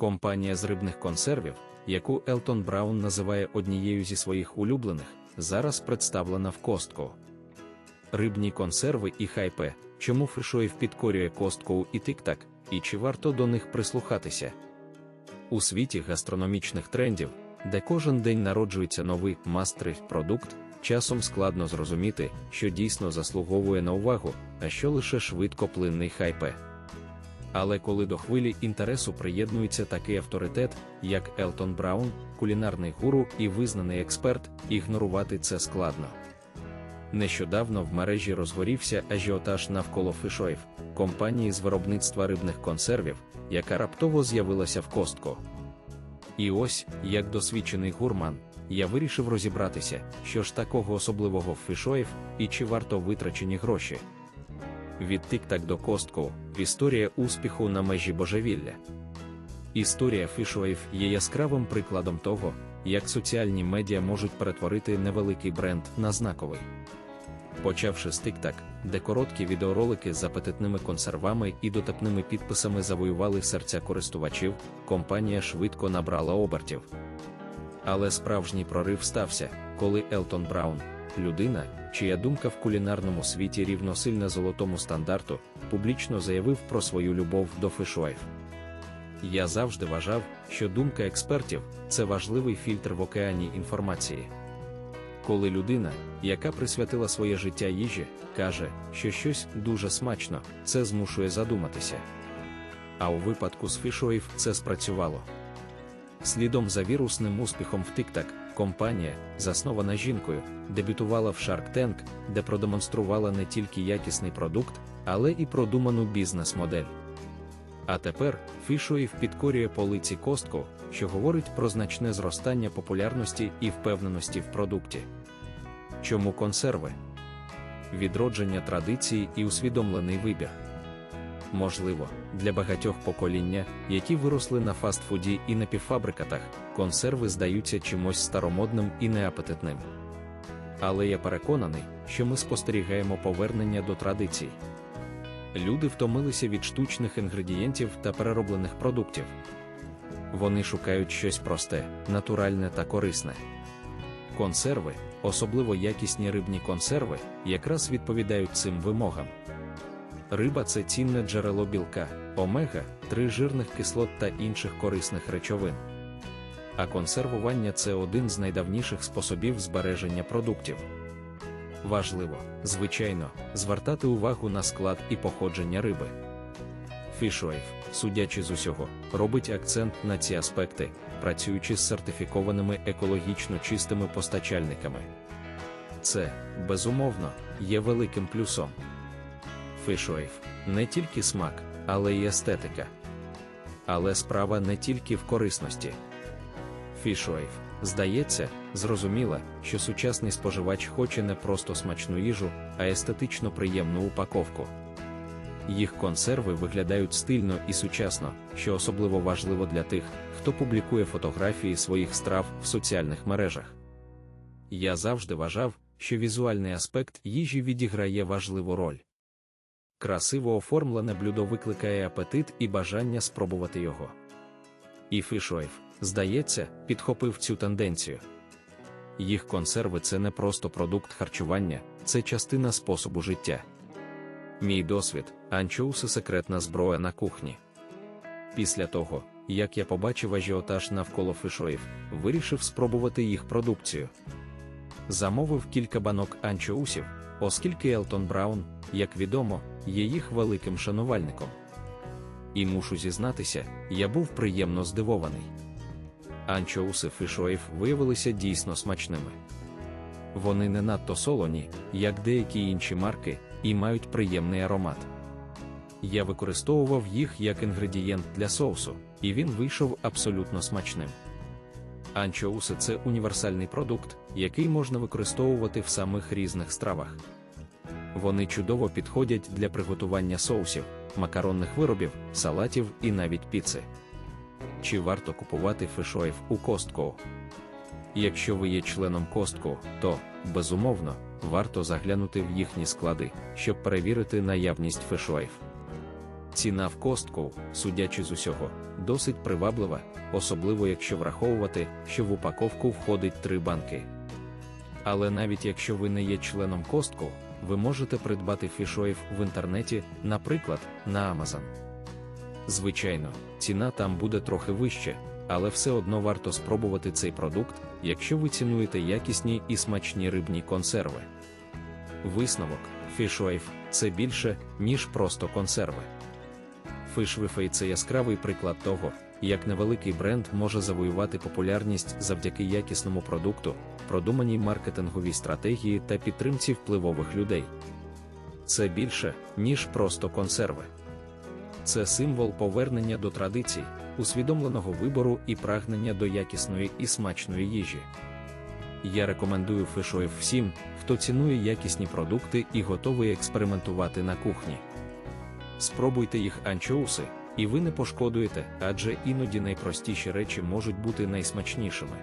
Компанія з рибних консервів, яку Елтон Браун називає однією зі своїх улюблених, зараз представлена в костку. Рибні консерви і хайпе, чому Фишоїв підкорює костку і тик-так, і чи варто до них прислухатися. У світі гастрономічних трендів, де кожен день народжується новий мастрий продукт, часом складно зрозуміти, що дійсно заслуговує на увагу, а що лише швидкоплинний хайпе. Але коли до хвилі інтересу приєднується такий авторитет, як Елтон Браун, кулінарний гуру і визнаний експерт, ігнорувати це складно. Нещодавно в мережі розгорівся ажіотаж навколо фишоїв, компанії з виробництва рибних консервів, яка раптово з'явилася в костку. І ось, як досвідчений гурман, я вирішив розібратися, що ж такого особливого в фишоїв і чи варто витрачені гроші. Від тик-так до костку історія успіху на межі божевілля. Історія фішоїв є яскравим прикладом того, як соціальні медіа можуть перетворити невеликий бренд на знаковий. Почавши з TikTok, де короткі відеоролики з апетитними консервами і дотепними підписами завоювали серця користувачів, компанія швидко набрала обертів. Але справжній прорив стався, коли Елтон Браун, людина, чия думка в кулінарному світі рівносильна золотому стандарту, публічно заявив про свою любов до фишуайф. Я завжди вважав, що думка експертів це важливий фільтр в океані інформації. Коли людина, яка присвятила своє життя їжі, каже, що щось дуже смачно, це змушує задуматися. А у випадку з фішоїв це спрацювало. Слідом за вірусним успіхом в TikTok, компанія, заснована жінкою, дебютувала в Shark Tank, де продемонструвала не тільки якісний продукт, але і продуману бізнес-модель. А тепер Фішоїв підкорює полиці костку, що говорить про значне зростання популярності і впевненості в продукті. Чому консерви? Відродження традиції і усвідомлений вибір. Можливо, для багатьох покоління, які виросли на фастфуді і напівфабрикатах, консерви здаються чимось старомодним і неапетитним. Але я переконаний, що ми спостерігаємо повернення до традицій. Люди втомилися від штучних інгредієнтів та перероблених продуктів. Вони шукають щось просте, натуральне та корисне. Консерви, особливо якісні рибні консерви, якраз відповідають цим вимогам. Риба це цінне джерело білка, омега, 3 жирних кислот та інших корисних речовин. А консервування це один з найдавніших способів збереження продуктів. Важливо, звичайно, звертати увагу на склад і походження риби. Фішуейф, судячи з усього, робить акцент на ці аспекти, працюючи з сертифікованими екологічно чистими постачальниками. Це, безумовно, є великим плюсом. Фішуейф не тільки смак, але й естетика. Але справа не тільки в корисності. Фішуейф, здається, зрозуміла, що сучасний споживач хоче не просто смачну їжу, а естетично приємну упаковку. Їх консерви виглядають стильно і сучасно, що особливо важливо для тих, хто публікує фотографії своїх страв в соціальних мережах. Я завжди вважав, що візуальний аспект їжі відіграє важливу роль. Красиво оформлене блюдо викликає апетит і бажання спробувати його. І Фішойф, здається, підхопив цю тенденцію. Їх консерви це не просто продукт харчування, це частина способу життя. Мій досвід, анчоуси секретна зброя на кухні. Після того, як я побачив ажіотаж навколо фишоїв, вирішив спробувати їх продукцію. Замовив кілька банок анчоусів, оскільки Елтон Браун, як відомо, є їх великим шанувальником. І мушу зізнатися, я був приємно здивований. Анчоуси фишоїв виявилися дійсно смачними. Вони не надто солоні, як деякі інші марки, і мають приємний аромат. Я використовував їх як інгредієнт для соусу, і він вийшов абсолютно смачним. Анчоуси це універсальний продукт, який можна використовувати в самих різних стравах. Вони чудово підходять для приготування соусів, макаронних виробів, салатів і навіть піци. Чи варто купувати фишоїв у костку? Якщо ви є членом костку, то, безумовно, варто заглянути в їхні склади, щоб перевірити наявність фишоїв. Ціна в костку, судячи з усього, досить приваблива, особливо якщо враховувати, що в упаковку входить три банки. Але навіть якщо ви не є членом костку, ви можете придбати фішоїв в інтернеті, наприклад, на Amazon. Звичайно, ціна там буде трохи вища, але все одно варто спробувати цей продукт, якщо ви цінуєте якісні і смачні рибні консерви. Висновок фішоїв це більше, ніж просто консерви. Фішвіфей це яскравий приклад того, як невеликий бренд може завоювати популярність завдяки якісному продукту, продуманій маркетинговій стратегії та підтримці впливових людей. Це більше, ніж просто консерви. Це символ повернення до традицій, усвідомленого вибору і прагнення до якісної і смачної їжі. Я рекомендую фішоїв всім, хто цінує якісні продукти і готовий експериментувати на кухні. Спробуйте їх анчоуси, і ви не пошкодуєте, адже іноді найпростіші речі можуть бути найсмачнішими.